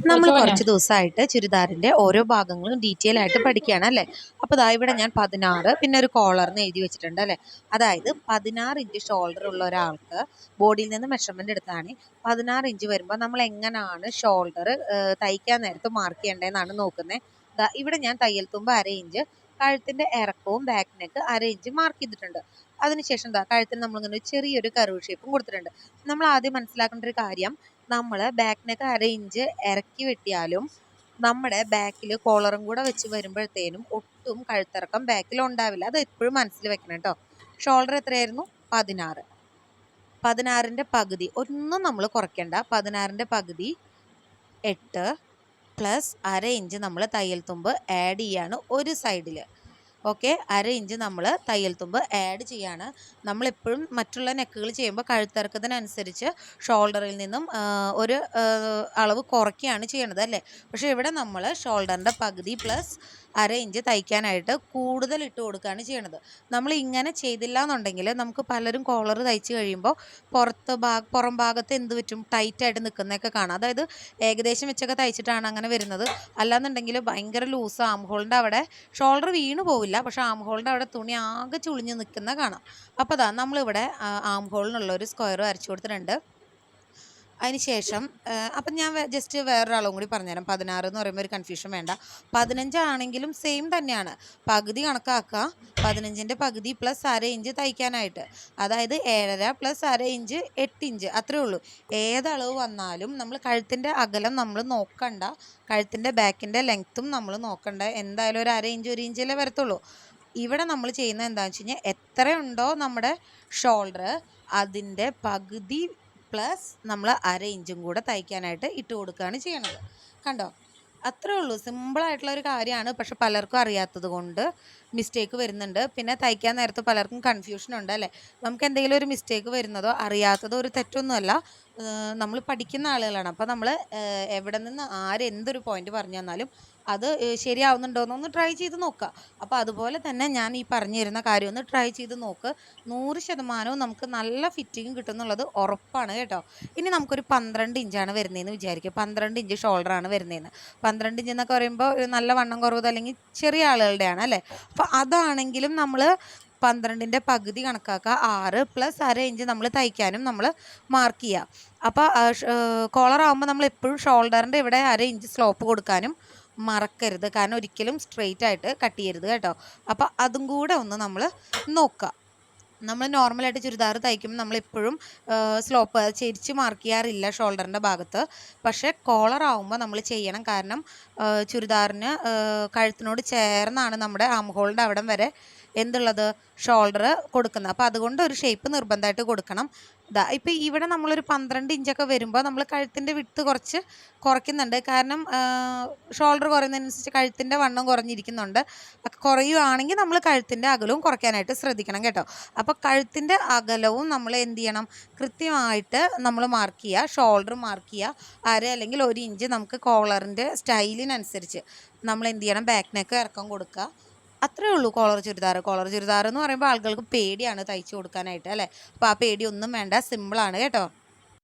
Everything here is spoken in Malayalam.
നമ്മൾ കുറച്ച് ദിവസമായിട്ട് ചുരിദാറിന്റെ ഓരോ ഭാഗങ്ങളും ഡീറ്റെയിൽ ആയിട്ട് പഠിക്കുകയാണ് അല്ലേ? അപ്പോൾ ദാ ഇവിടെ ഞാൻ പതിനാറ് പിന്നെ ഒരു കോളറിന് എഴുതി വെച്ചിട്ടുണ്ട് അല്ലേ? അതായത് പതിനാറ് ഇഞ്ച് ഷോൾഡർ ഉള്ള ഒരാൾക്ക് ബോഡിയിൽ നിന്ന് മെഷർമെന്റ് എടുത്താണ് പതിനാറ് ഇഞ്ച് വരുമ്പോൾ നമ്മൾ എങ്ങനെയാണ് ഷോൾഡർ തയ്ക്കാൻ നേരത്ത് മാർക്ക് ചെയ്യേണ്ടതെന്നാണ് നോക്കുന്നത് ഇവിടെ ഞാൻ തയ്യൽ തുമ്പ് അര ഇഞ്ച് കഴുത്തിന്റെ ഇറക്കവും ബാക്ക് നെക്ക് അര ഇഞ്ച് മാർക്ക് ചെയ്തിട്ടുണ്ട്. അതിനുശേഷം എന്താ കഴുത്തിന് നമ്മളിങ്ങനെ ഒരു ചെറിയൊരു കർവ് ഷേപ്പും കൊടുത്തിട്ടുണ്ട്. നമ്മൾ ആദ്യം മനസ്സിലാക്കേണ്ട ഒരു കാര്യം നമ്മൾ ബാക്ക് നെക്ക് അര ഇഞ്ച് ഇറക്കി വെട്ടിയാലും നമ്മുടെ ബാക്കിൽ കോളറും കൂടെ വെച്ച് വരുമ്പോഴത്തേനും ഒട്ടും കഴുത്തിറക്കം ബാക്കിൽ ഉണ്ടാവില്ല. അത് എപ്പോഴും മനസ്സിൽ വെക്കണം കേട്ടോ ഷോൾഡർ എത്രയായിരുന്നു? പതിനാറ്. പതിനാറിന്റെ പകുതി ഒന്നും നമ്മൾ കുറയ്ക്കണ്ട. പതിനാറിന്റെ പകുതി എട്ട്. പ്ലസ് അര ഇഞ്ച് നമ്മൾ തയ്യൽ തുമ്പ് ആഡ് ചെയ്യാണ് ഒരു സൈഡിൽ ഓക്കെ? അര ഇഞ്ച് നമ്മൾ തയ്യൽ തുമ്പ് ആഡ് ചെയ്യാണ്. നമ്മളെപ്പോഴും മറ്റുള്ള നെക്കുകൾ ചെയ്യുമ്പോൾ കഴുത്തിറക്കത്തിനനുസരിച്ച് ഷോൾഡറിൽ നിന്നും ഒരു അളവ് കുറയ്ക്കുകയാണ് ചെയ്യണത് അല്ലേ? പക്ഷേ ഇവിടെ നമ്മൾ ഷോൾഡറിന്റെ പകുതി പ്ലസ് അര ഇഞ്ച് തയ്ക്കാനായിട്ട് കൂടുതൽ ഇട്ട് കൊടുക്കുകയാണ് ചെയ്യണത്. നമ്മൾ ഇങ്ങനെ ചെയ്തില്ല എന്നുണ്ടെങ്കിൽ നമുക്ക് പലരും കോളർ തയ്ച്ച് കഴിയുമ്പോൾ പുറത്ത് ഭാഗ പുറം ഭാഗത്ത് എന്ത് പറ്റും? ടൈറ്റായിട്ട് നിൽക്കുന്നതൊക്കെ കാണാം. അതായത് ഏകദേശം വെച്ചൊക്കെ തയ്ച്ചിട്ടാണ് അങ്ങനെ വരുന്നത്. അല്ലാന്നുണ്ടെങ്കിൽ ഭയങ്കര ലൂസ് ആം. ഹോളിന്റെ അവിടെ ഷോൾഡർ വീണ് പോവില്ല. പക്ഷേ ആം ഹോളിന്റെ അവിടെ തുണി ആകെ ചുളിഞ്ഞ് നിൽക്കുന്ന കാണാം. അപ്പോൾ അതാ നമ്മളിവിടെ ആം ഹോളിനുള്ള ഒരു സ്ക്വയർ വരച്ചു കൊടുത്തിട്ടുണ്ട്. അതിന് ശേഷം അപ്പം ഞാൻ ജസ്റ്റ് വേറൊരാളും കൂടി പറഞ്ഞുതരാം. പതിനാറ് എന്ന് പറയുമ്പോൾ ഒരു കൺഫ്യൂഷൻ വേണ്ട. പതിനഞ്ചാണെങ്കിലും സെയിം തന്നെയാണ്. പകുതി കണക്കാക്കുക. പതിനഞ്ചിന്റെ പകുതി പ്ലസ് അര ഇഞ്ച് തയ്ക്കാനായിട്ട്. അതായത് ഏഴര പ്ലസ് അര ഇഞ്ച് എട്ട് ഇഞ്ച് അത്രേ ഉള്ളൂ. ഏതളവ് വന്നാലും നമ്മൾ കഴുത്തിന്റെ അകലം നമ്മൾ നോക്കണ്ട. കഴുത്തിന്റെ ബാക്കിന്റെ ലെങ്ത്തും നമ്മൾ നോക്കണ്ട. എന്തായാലും ഒരു അര ഇഞ്ച് ഒരു ഇഞ്ചല്ലേ വരത്തുള്ളൂ. ഇവിടെ നമ്മൾ ചെയ്യുന്ന എന്താണെന്ന് വെച്ച് കഴിഞ്ഞാൽ എത്രയുണ്ടോ നമ്മുടെ ഷോൾഡർ അതിന്റെ പകുതി പ്ലസ് നമ്മൾ അര ഇഞ്ചും കൂടെ തയ്ക്കാനായിട്ട് ഇട്ട് കൊടുക്കുകയാണ് ചെയ്യണത്. കണ്ടോ? അത്രേ ഉള്ളൂ. സിമ്പിളായിട്ടുള്ള ഒരു കാര്യമാണ്. പക്ഷെ പലർക്കും അറിയാത്തത് കൊണ്ട് മിസ്റ്റേക്ക് വരുന്നുണ്ട്. പിന്നെ തയ്ക്കാൻ നേരത്ത് പലർക്കും കൺഫ്യൂഷൻ ഉണ്ട് അല്ലേ? നമുക്ക് എന്തെങ്കിലും ഒരു മിസ്റ്റേക്ക് വരുന്നതോ അറിയാത്തതോ ഒരു തെറ്റൊന്നുമല്ല. നമ്മൾ പഠിക്കുന്ന ആളുകളാണ്. അപ്പോൾ നമ്മൾ എവിടെ നിന്ന് ആര് എന്തൊരു പോയിന്റ് പറഞ്ഞു തന്നാലും അത് ശരിയാവുന്നുണ്ടോന്ന് ഒന്ന് ട്രൈ ചെയ്ത് നോക്കുക അപ്പോൾ അതുപോലെ തന്നെ ഞാൻ ഈ പറഞ്ഞു തരുന്ന കാര്യം ഒന്ന് ട്രൈ ചെയ്ത് നോക്ക്. നൂറ് ശതമാനവും നമുക്ക് നല്ല ഫിറ്റിങ് കിട്ടുന്നുള്ളത് ഉറപ്പാണ് കേട്ടോ. ഇനി നമുക്കൊരു പന്ത്രണ്ട് ഇഞ്ചാണ് വരുന്നതെന്ന് വിചാരിക്കുക പന്ത്രണ്ട് ഇഞ്ച് ഷോൾഡറാണ് വരുന്നതെന്ന് പന്ത്രണ്ട് ഇഞ്ച് എന്നൊക്കെ പറയുമ്പോൾ നല്ല വണ്ണം കുറവ് അല്ലെങ്കിൽ ചെറിയ ആളുകളുടെയാണ് അല്ലേ? അപ്പോൾ അതാണെങ്കിലും നമ്മൾ പന്ത്രണ്ടിന്റെ പകുതി കണക്കാക്കുക. ആറ് പ്ലസ് അര ഇഞ്ച് നമ്മൾ തയ്ക്കാനും നമ്മൾ മാർക്ക് ചെയ്യുക. അപ്പോൾ കോളർ ആകുമ്പോൾ നമ്മൾ എപ്പോഴും ഷോൾഡറിന്റെ ഇവിടെ അര ഇഞ്ച് സ്ലോപ്പ് കൊടുക്കാനും മറക്കരുത്. കാരണം ഒരിക്കലും സ്ട്രെയിറ്റ് ആയിട്ട് കട്ട് ചെയ്യരുത് കേട്ടോ. അപ്പോൾ അതും കൂടെ ഒന്ന് നമ്മൾ നോക്കുക നമ്മൾ നോർമലായിട്ട് ചുരിദാർ തയ്ക്കുമ്പോൾ നമ്മളെപ്പോഴും സ്ലോപ്പ് ചെരിച്ച് മാർക്ക് ചെയ്യാറില്ല ഷോൾഡറിന്റെ ഭാഗത്ത്. പക്ഷേ കോളർ ആവുമ്പോൾ നമ്മൾ ചെയ്യണം. കാരണം ചുരിദാറിന് കഴുത്തിനോട് ചേർന്നാണ് നമ്മുടെ ആം ഹോളിന്റെ അവിടം വരെ എന്തുള്ളത്? ഷോൾഡർ കൊടുക്കുന്നത്. അപ്പോൾ അതുകൊണ്ട് ഒരു ഷേപ്പ് നിർബന്ധമായിട്ട് കൊടുക്കണം. ഇതാ ഇപ്പം ഇവിടെ നമ്മളൊരു പന്ത്രണ്ട് ഇഞ്ചൊക്കെ വരുമ്പോൾ നമ്മൾ കഴുത്തിന്റെ വിട്ട് കുറച്ച് കുറയ്ക്കുന്നുണ്ട്. കാരണം ഷോൾഡർ കുറയുന്നതിനനുസരിച്ച് കഴുത്തിന്റെ വണ്ണം കുറഞ്ഞിരിക്കുന്നുണ്ട്. അപ്പം കുറയുവാണെങ്കിൽ നമ്മൾ കഴുത്തിന്റെ അകലവും കുറയ്ക്കാനായിട്ട് ശ്രദ്ധിക്കണം കേട്ടോ. അപ്പോൾ കഴുത്തിന്റെ അകലവും നമ്മൾ എന്ത് ചെയ്യണം? കൃത്യമായിട്ട് നമ്മൾ മാർക്ക് ചെയ്യുക. ഷോൾഡർ മാർക്ക് ചെയ്യുക. അര അല്ലെങ്കിൽ ഒരു ഇഞ്ച് നമുക്ക് കോളറിന്റെ സ്റ്റൈലിനനുസരിച്ച് നമ്മൾ എന്ത് ചെയ്യണം? ബാക്ക് നെക്ക് ഇറക്കം കൊടുക്കുക. അത്രേ ഉള്ളൂ കോളർ ചുരിദാർ. കോളർ ചുരിദാർ എന്ന് പറയുമ്പോൾ ആളുകൾക്ക് പേടിയാണ് തയ്ച്ചു കൊടുക്കാനായിട്ട് അല്ലേ? അപ്പോൾ ആ പേടിയൊന്നും വേണ്ട സിമ്പിളാണ് കേട്ടോ.